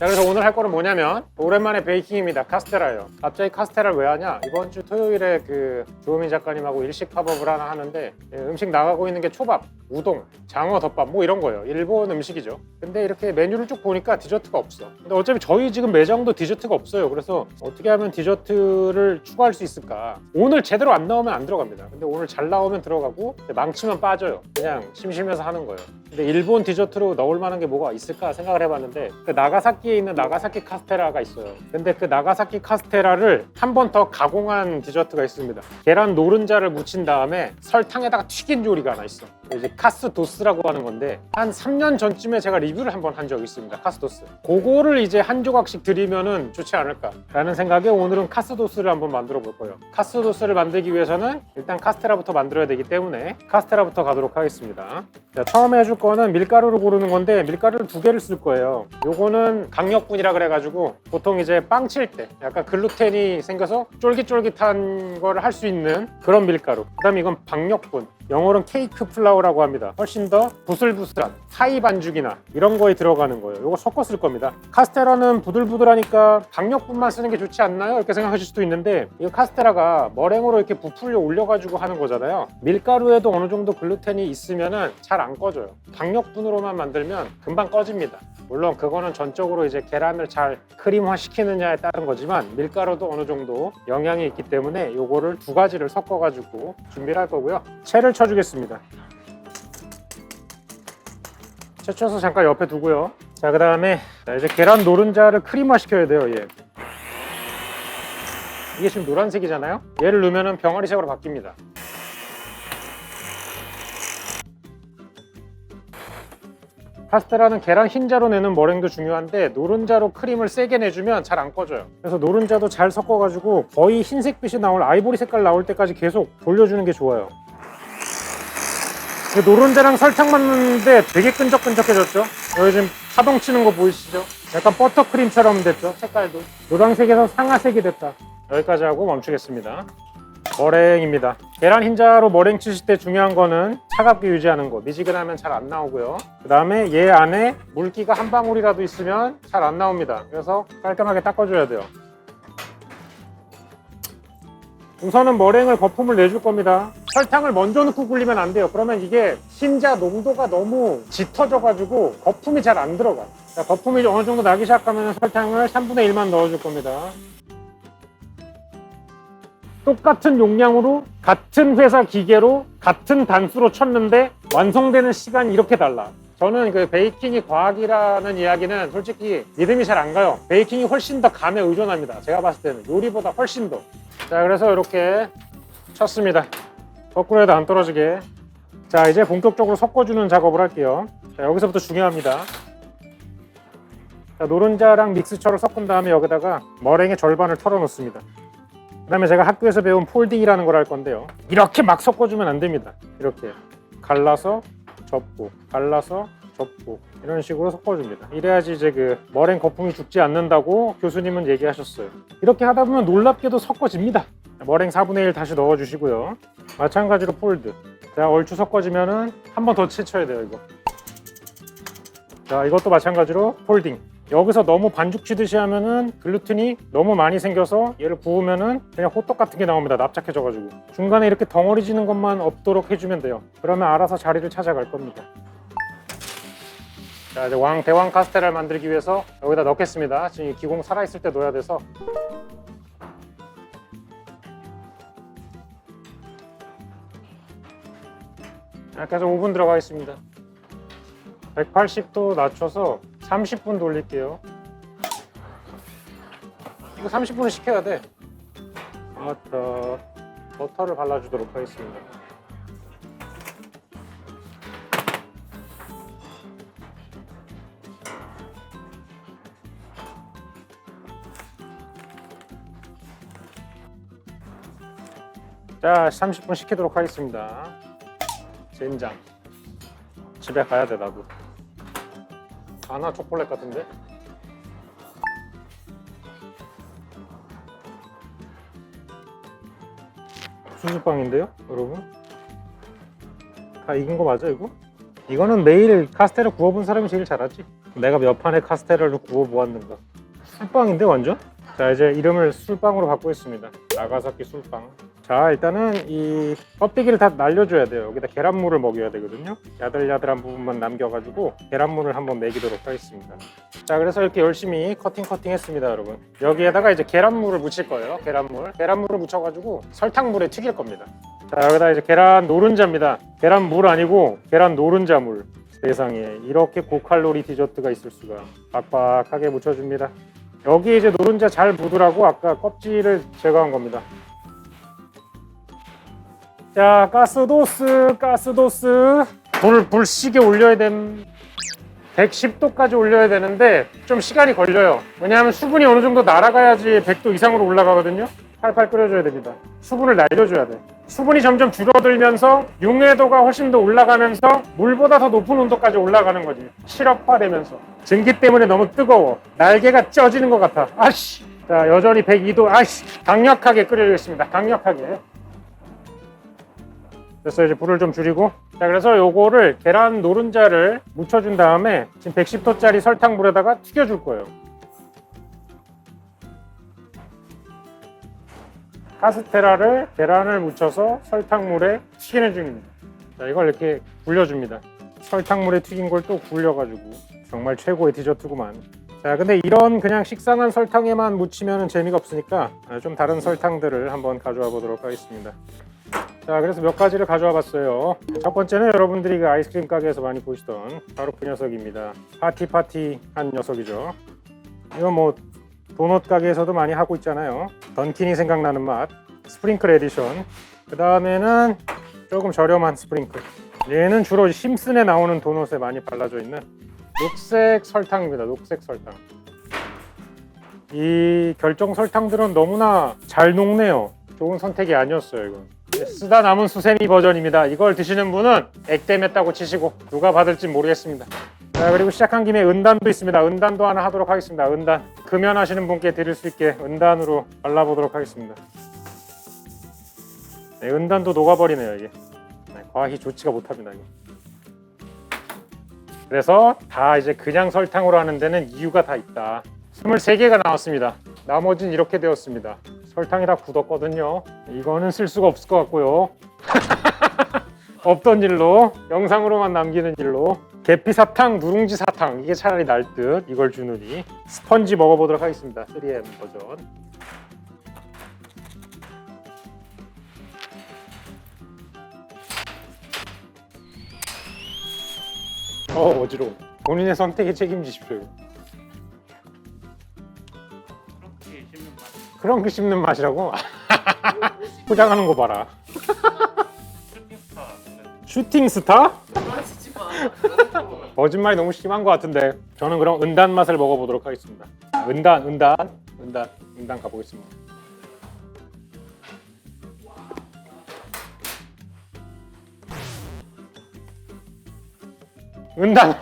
자 그래서 오늘 할 거는 뭐냐면 오랜만에 베이킹입니다. 카스테라예요. 갑자기 카스테라를 왜 하냐? 이번 주 토요일에 그 조우민 작가님하고 일식 팝업을 하나 하는데 예, 음식 나가고 있는 게 초밥 우동 장어 덮밥 뭐 이런 거예요. 일본 음식이죠. 근데 이렇게 메뉴를 쭉 보니까 디저트가 없어. 근데 어차피 저희 지금 매장도 디저트가 없어요. 그래서 어떻게 하면 디저트를 추가할 수 있을까? 오늘 제대로 안 나오면 안 들어갑니다. 근데 오늘 잘 나오면 들어가고 망치면 빠져요. 그냥 심심해서 하는 거예요. 근데 일본 디저트로 넣을 만한 게 뭐가 있을까 생각을 해봤는데 그 나가사키 에 있는 나가사키 카스테라가 있어요. 근데 그 나가사키 카스테라를 한 번 더 가공한 디저트가 있습니다. 계란 노른자를 묻힌 다음에 설탕에다가 튀긴 요리가 하나 있어. 이제 카스도스라고 하는 건데 한 3년 전쯤에 제가 리뷰를 한번 한 적이 있습니다. 카스도스. 그거를 이제 한 조각씩 드리면은 좋지 않을까라는 생각에 오늘은 카스도스를 한번 만들어 볼 거예요. 카스도스를 만들기 위해서는 일단 카스테라부터 만들어야 되기 때문에 카스테라부터 가도록 하겠습니다. 자, 처음에 해줄 거는 밀가루를 고르는 건데 밀가루를 두 개를 쓸 거예요. 요거는 강력분이라 그래가지고 보통 이제 빵 칠 때 약간 글루텐이 생겨서 쫄깃쫄깃한 거를 할수 있는 그런 밀가루. 그다음에 이건 박력분. 영어로는 케이크 플라워 라고 합니다. 훨씬 더 부슬부슬한 사이 반죽이나 이런 거에 들어가는 거예요. 이거 섞어 쓸 겁니다. 카스테라는 부들부들하니까 박력분만 쓰는 게 좋지 않나요? 이렇게 생각하실 수도 있는데 이 카스테라가 머랭으로 이렇게 부풀려 올려가지고 하는 거잖아요. 밀가루에도 어느 정도 글루텐이 있으면은 잘 안 꺼져요. 박력분으로만 만들면 금방 꺼집니다. 물론 그거는 전적으로 이제 계란을 잘 크림화 시키느냐에 따른 거지만 밀가루도 어느 정도 영향이 있기 때문에 요거를 두 가지를 섞어 가지고 준비를 할 거고요. 채를 쳐주겠습니다. 채 쳐서 잠깐 옆에 두고요. 자, 그 다음에 자, 이제 계란 노른자를 크림화 시켜야 돼요, 얘. 이게 지금 노란색이잖아요. 얘를 넣으면 병아리색으로 바뀝니다. 파스텔라는 계란 흰자로 내는 머랭도 중요한데 노른자로 크림을 세게 내주면 잘 안 꺼져요 그래서 노른자도 잘 섞어가지고 거의 흰색빛이 나올 아이보리 색깔 나올 때까지 계속 돌려주는 게 좋아요 노른자랑 설탕만 넣는데 되게 끈적끈적해졌죠 지금 파동 치는 거 보이시죠? 약간 버터크림처럼 됐죠 색깔도 노란색에서 상아색이 됐다 여기까지 하고 멈추겠습니다 머랭입니다. 계란 흰자로 머랭 치실 때 중요한 거는 차갑게 유지하는 거. 미지근하면 잘 안 나오고요. 그 다음에 얘 안에 물기가 한 방울이라도 있으면 잘 안 나옵니다. 그래서 깔끔하게 닦아줘야 돼요. 우선은 머랭을 거품을 내줄 겁니다. 설탕을 먼저 넣고 굴리면 안 돼요. 그러면 이게 흰자 농도가 너무 짙어져가지고 거품이 잘 안 들어가. 자, 거품이 어느 정도 나기 시작하면 설탕을 3분의 1만 넣어줄 겁니다. 똑같은 용량으로 같은 회사 기계로 같은 단수로 쳤는데 완성되는 시간이 이렇게 달라. 저는 그 베이킹이 과학이라는 이야기는 솔직히 믿음이 잘 안 가요. 베이킹이 훨씬 더 감에 의존합니다. 제가 봤을 때는 요리보다 훨씬 더. 자, 그래서 이렇게 쳤습니다. 거꾸로 해도 안 떨어지게. 자, 이제 본격적으로 섞어주는 작업을 할게요. 자, 여기서부터 중요합니다. 자, 노른자랑 믹스처를 섞은 다음에 여기다가 머랭의 절반을 털어 놓습니다. 그 다음에 제가 학교에서 배운 폴딩이라는 걸 할 건데요. 이렇게 막 섞어주면 안 됩니다. 이렇게 갈라서 접고 갈라서 접고 이런 식으로 섞어줍니다. 이래야지 이제 그 머랭 거품이 죽지 않는다고 교수님은 얘기하셨어요. 이렇게 하다 보면 놀랍게도 섞어집니다. 머랭 4분의 1 다시 넣어주시고요. 마찬가지로 폴드. 자 얼추 섞어지면은 한 번 더 채쳐야 돼요 이거. 자 이것도 마찬가지로 폴딩. 여기서 너무 반죽 치듯이 하면은 글루텐이 너무 많이 생겨서 얘를 부으면은 그냥 호떡 같은 게 나옵니다. 납작해져가지고 중간에 이렇게 덩어리 지는 것만 없도록 해주면 돼요. 그러면 알아서 자리를 찾아갈 겁니다. 자 이제 왕 대왕 카스테라를 만들기 위해서 여기다 넣겠습니다. 지금 이 기공 살아있을 때 넣어야 돼서 이렇게 해서 5분 들어가겠습니다. 180도 낮춰서 30분 돌릴게요. 이거 30분을 식혀야 돼. 버터, 버터를 발라주도록 하겠습니다. 자, 30분 식히도록 하겠습니다. 젠장. 집에 가야 돼, 나도. 가나 초콜릿 같은데? 수수빵인데요, 여러분? 다 익은 거 맞아 이거? 이거는 매일 카스테라 구워본 사람이 제일 잘하지. 내가 몇 판의 카스테라를 구워보았는가. 술빵인데 완전? 자 이제 이름을 술빵으로 바꾸겠습니다. 나가사키 술빵. 자 일단은 이 껍데기를 다 날려줘야 돼요. 여기다 계란물을 먹여야 되거든요. 야들야들한 부분만 남겨가지고 계란물을 한번 먹이도록 하겠습니다. 자 그래서 이렇게 열심히 커팅 커팅 했습니다 여러분. 여기에다가 이제 계란물을 묻힐 거예요. 계란물. 계란물을 묻혀가지고 설탕물에 튀길 겁니다. 자 여기다 이제 계란 노른자입니다. 계란 물 아니고 계란 노른자물. 세상에 이렇게 고칼로리 디저트가 있을 수가. 빡빡하게 묻혀줍니다. 여기 이제 노른자 잘 묻으라고 아까 껍질을 제거한 겁니다. 자 가스도스 가스도스. 불, 불 시게 올려야 됨. 110도까지 올려야 되는데 좀 시간이 걸려요. 왜냐하면 수분이 어느 정도 날아가야지 100도 이상으로 올라가거든요 팔팔 끓여줘야 됩니다. 수분을 날려줘야 돼. 수분이 점점 줄어들면서 융해도가 훨씬 더 올라가면서 물보다 더 높은 온도까지 올라가는 거지. 실업화되면서. 증기 때문에 너무 뜨거워. 날개가 쪄지는 것 같아. 아씨. 자 여전히 102도 아씨. 강력하게 끓여주겠습니다. 강력하게. 그래서 이제 불을 좀 줄이고. 자 그래서 요거를 계란 노른자를 묻혀준 다음에 지금 110도짜리 설탕물에다가 튀겨줄 거예요 카스테라를 계란을 묻혀서 설탕물에 튀기는 중입니다. 자 이걸 이렇게 굴려줍니다. 설탕물에 튀긴 걸 또 굴려가지고 정말 최고의 디저트구만. 자 근데 이런 그냥 식상한 설탕에만 묻히면 재미가 없으니까 좀 다른 설탕들을 한번 가져와 보도록 하겠습니다. 자 그래서 몇 가지를 가져와 봤어요. 첫 번째는 여러분들이 그 아이스크림 가게에서 많이 보시던 바로 그 녀석입니다. 파티 파티 한 녀석이죠. 이건 뭐 도넛 가게에서도 많이 하고 있잖아요. 던킨이 생각나는 맛 스프링클 에디션. 그 다음에는 조금 저렴한 스프링클. 얘는 주로 심슨에 나오는 도넛에 많이 발라져 있는 녹색 설탕입니다. 녹색 설탕. 이 결정 설탕들은 너무나 잘 녹네요. 좋은 선택이 아니었어요 이건. 쓰다 남은 수세미 버전입니다. 이걸 드시는 분은 액땜했다고 치시고 누가 받을지 모르겠습니다. 자 그리고 시작한 김에 은단도 있습니다. 은단도 하나 하도록 하겠습니다. 은단 금연하시는 분께 드릴 수 있게 은단으로 발라보도록 하겠습니다. 네, 은단도 녹아버리네요 이게. 네, 과히 좋지가 못합니다 이거. 그래서 다 이제 그냥 설탕으로 하는 데는 이유가 다 있다. 23개가 나왔습니다. 나머지는 이렇게 되었습니다. 설탕이 다 굳었거든요. 이거는 쓸 수가 없을 것 같고요. 없던 일로 영상으로만 남기는 일로 계피 사탕, 누룽지 사탕 이게 차라리 날 듯 이걸 주느니 스펀지 먹어보도록 하겠습니다. 3M 버전. 어 어지러워. 본인의 선택에 책임지십시오. 그런 게 씹는 맛이라고? 포장하는 거 봐라. 슈팅스타 거짓말이 너무 심한 것 같은데 저는 그럼 은단 맛을 먹어보도록 하겠습니다. 은단, 은단, 은단, 은단 가보겠습니다. 은단.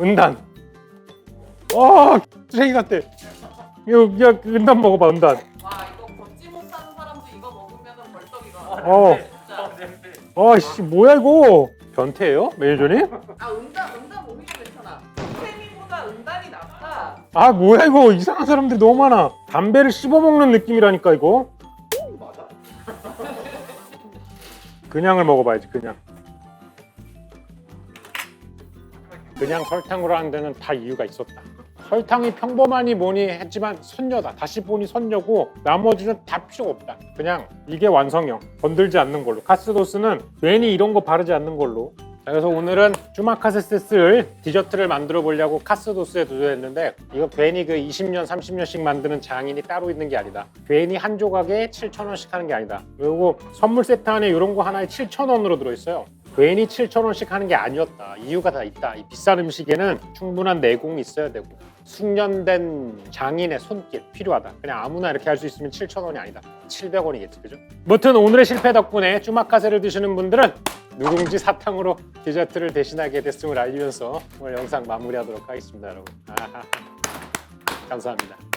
은단. 어, 쓰레기 같아. 야, 야, 은단 먹어봐, 은단. 와 이거 걷지 못하는 사람도 이거 먹으면 벌떡 일어나. 어, 어씨, 뭐야 이거? 변태예요? 아 오히려 괜찮아. 세미보다 은단이 낫다. 아 뭐야 이거 이상한 사람들이 너무 많아 담배를 씹어먹는 느낌이라니까 이거 그냥을 먹어봐야지 그냥 그냥 설탕으로 하는 데는 다 이유가 있었다 설탕이 평범하니 뭐니 했지만 선녀다. 다시 보니 선녀고 나머지는 다 필요 없다. 그냥 이게 완성형. 건들지 않는 걸로. 카스도스는 괜히 이런 거 바르지 않는 걸로. 자, 그래서 오늘은 쭈마카세스 쓸 디저트를 만들어 보려고 카스도스에 도전했는데 이거 괜히 그 20년 30년씩 만드는 장인이 따로 있는 게 아니다. 괜히 한 조각에 7,000원씩 하는 게 아니다. 그리고 선물 세트 안에 이런 거 하나에 7,000원으로 들어있어요. 괜히 7,000원씩 하는 게 아니었다. 이유가 다 있다. 이 비싼 음식에는 충분한 내공이 있어야 되고 숙련된 장인의 손길 필요하다 그냥 아무나 이렇게 할 수 있으면 7,000원이 아니다 700원이겠지 그죠? 무튼 오늘의 실패 덕분에 쭈마카세를 드시는 분들은 누룽지 사탕으로 디저트를 대신하게 됐음을 알리면서 오늘 영상 마무리하도록 하겠습니다 여러분. 감사합니다